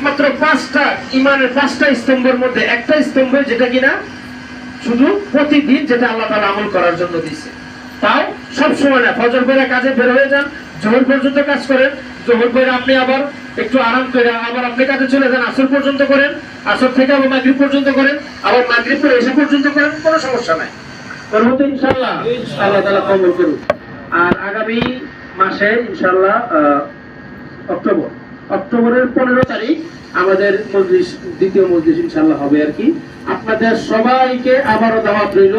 একমাত্র পাঁচটা ইমানের পাঁচটা স্তম্ভের মধ্যে একটা স্তম্ভ যেটা কিনা? শুধু প্রতিদিন যেটা আল্লাহ তালা আমল করার জন্য দিছে তাও সব সময় না, ফজর করে কাজে বের হয়ে যান, জোহর পর্যন্ত কাজ করেন, জোহর করে আপনি আবার একটু আরাম করে আবার আপনি কাজে চলে যান, আসর পর্যন্ত করেন, আসর থেকে আবার মাগরিব পর্যন্ত করেন, আবার মাগরিব করে এসে পর্যন্ত করেন, কোনো সমস্যা নাই। করব তো ইনশাল্লাহ আল্লাহ তালা কবল করুন আর আগামী মাসে ইনশাল্লাহ অক্টোবর। অক্টোবরের পনেরো তারিখ আমাদের মজলিস, দ্বিতীয় মজলিস ইনশাল্লাহ হবে আর কি। আপনাদের সবাইকে আবারও দাওয়াত রইল।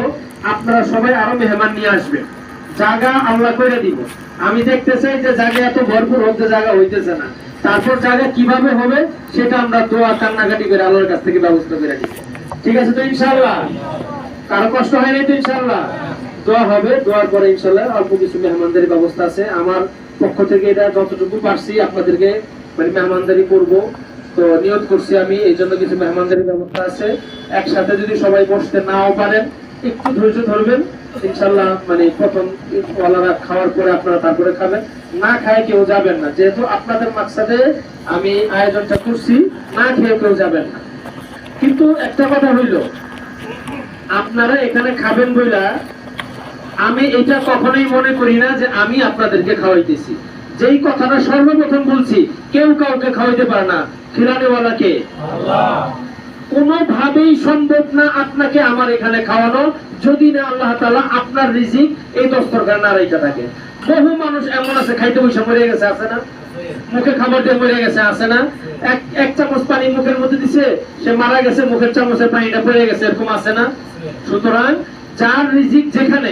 আপনারা সবাই আরও মেহমান নিয়ে আসবেন। জায়গা আল্লাহ করে দিব। আমি দেখতে চাই যে জায়গা এত ভরপুর হতে জায়গা হইতেছে না। তারপর জায়গা কীভাবে হবে সেটা আমরা দোয়া, কান্নাকাটি করে আল্লাহর কাছ থেকে ব্যবস্থা করে দিব ঠিক আছে তো ইনশাল্লাহ কারও কষ্ট হয় নাই তো ইনশাল্লাহ দোয়া হবে, দোয়ার পরে ইনশাল্লাহ অল্প কিছু মেহমানদারি ব্যবস্থা আছে। আমার পক্ষ থেকে এটা যতটুকু পারছি আপনাদেরকে মানে মেহমানদারি করব। তো নিয়ত করছি আমি, এই জন্য কিছু মেহমানদারি ব্যবস্থা আছে। একসাথে যদি সবাই বসতে নাও পারেন, একটু ধৈর্য ধরবেন। ইনশাল্লাহ মানে প্রথম ওয়ালারা খাওয়ার পরে আপনারা তারপরে খাবেন। না খায় কেউ যাবেন না। যেহেতু আপনাদের মাকসাদে আমি আয়োজনটা করছি, না খেয়ে কেউ যাবেন না। কিন্তু একটা কথা হইল, আপনারা এখানে খাবেন বইলা, আমি এটা কখনোই মনে করি না যে আমি আপনাদেরকে খাওয়াইতেছি। যেই কথাটা সর্বপ্রথম বলছি কেউ কাউকে খাওয়াইতে পারে না। খিলানেওয়ালাকে। কোনোভাবেই সম্ভব না আপনাকে আমার এখানে খাওয়ানো যদি না আল্লাহ তাআলা আপনার রিজিক এই দস্তরখানে না রাইখা থাকে। বহু মানুষ এমন আছে খাইতে বসে মরে গেছে আছে না? মুখে খাবার দিয়ে মরে গেছে আছে না? এক এক চামচ পানি মুখের মধ্যে দিছে সে মারা গেছে মুখের চামচের পানিটা পড়ে গেছে এরকম আছে না? সুতরাং যার রিজিক যেখানে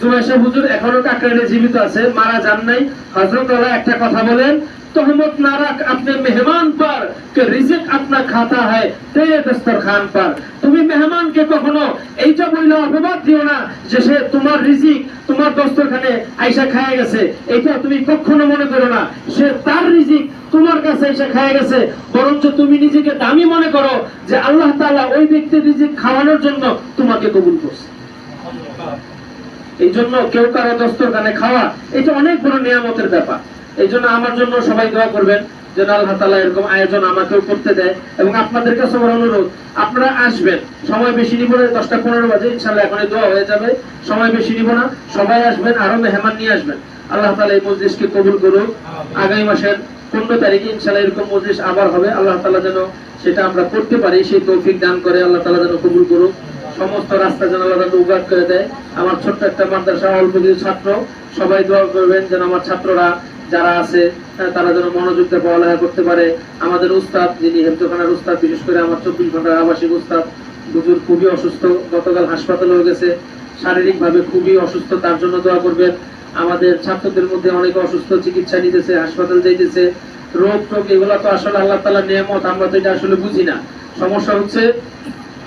জুমাইশা হুজুর এখনো কাকরাইলে জীবিত আছে মারা যান নাই হযরত আল্লাহ একটা কথা বলেন তহমত না রাখ আপনি মেহমান पर कि रिजिक अपना खाता है तेरे दस्तरखान पर তুমি মেহমানকে কখনো এইটা বইলে অপবাদ দিও না যে সে তোমার রিজিক তোমার দস্তরখানে আইসা খায় গেছে এটা তুমি কখনো মনে করো না সে তার রিজিক তোমার কাছে এসে খায় গেছে বরঞ্চ তুমি নিজেকে দামি মনে করো যে আল্লাহ তাআলা ওই ব্যক্তির রিজিক খাওয়ানোর জন্য তোমাকে কবুল করছে এই জন্য কেউ কারও দস্তরখানে খাওয়া এটা অনেক বড় নিয়ামতের ব্যাপার। এই জন্য আমার জন্য সবাই দোয়া করবেন যেন আল্লাহ তালা এরকম আয়োজন আমাকেও করতে দেয় এবং আপনাদের কাছে আমার অনুরোধ আপনারা আসবেন। সময় বেশি নিব না দশটা পনেরো বাজে ইনশাল্লাহ এখন দোয়া হয়ে যাবে। সময় বেশি নিব না সবাই আসবেন আরও মেহমান নিয়ে আসবেন। আল্লাহ তালা এই মজলিসকে কবুল করুক। আগামী মাসের পনেরো তারিখে ইনশাল্লাহ এরকম মজলিস আবার হবে। আল্লাহ তালা যেন সেটা আমরা করতে পারি সেই তৌফিক দান করে আল্লাহ তালা যেন কবুল করুক। সমস্ত রাস্তা যেন তাআলা উগাদ করে দেয়। আমার ছোট্ট একটা মাদ্রাসা অল্প কিছু ছাত্র, সবাই দোয়া করবেন যেন আমার ছাত্ররা যারা আছে তারা যেন মনোযোগ দিয়ে পড়ালেখা করতে পারে। আমাদের উস্তাদ, যিনি হেমতখানার উস্তাদ, বিশেষ করে আমার চব্বিশ ঘণ্টার আবাসিক উস্তাদ, হুজুর খুবই অসুস্থ, গতকাল হাসপাতালে হয়ে গেছে। শারীরিকভাবে খুবই অসুস্থ, তার জন্য দোয়া করবেন। আমাদের ছাত্রদের মধ্যে অনেকে অসুস্থ চিকিৎসা নিতেছে, হাসপাতাল যাইতেছে। রোগ টোগ এগুলো তো আসলে আল্লাহ তালা নিয়ামত, আমরা তো এটা আসলে বুঝি না। সমস্যা হচ্ছে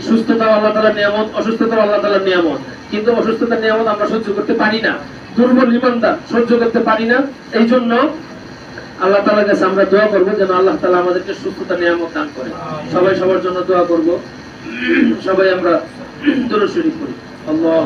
সুস্থতা আল্লাহ তালার নিয়ামত অসুস্থতা আল্লাহ তালার নিয়ামত। কিন্তু অসুস্থতার নিয়ামত আমরা সহ্য করতে পারি না। দুর্বল ইমানদার সহ্য করতে পারি না। এই জন্য আল্লাহ তালার কাছে আমরা দোয়া করব যেন আল্লাহ তালা আমাদেরকে সুস্থতা, নিয়ামত দান করে সবাই সবার জন্য দোয়া করব। সবাই আমরা দূরশরী করি আল্লাহ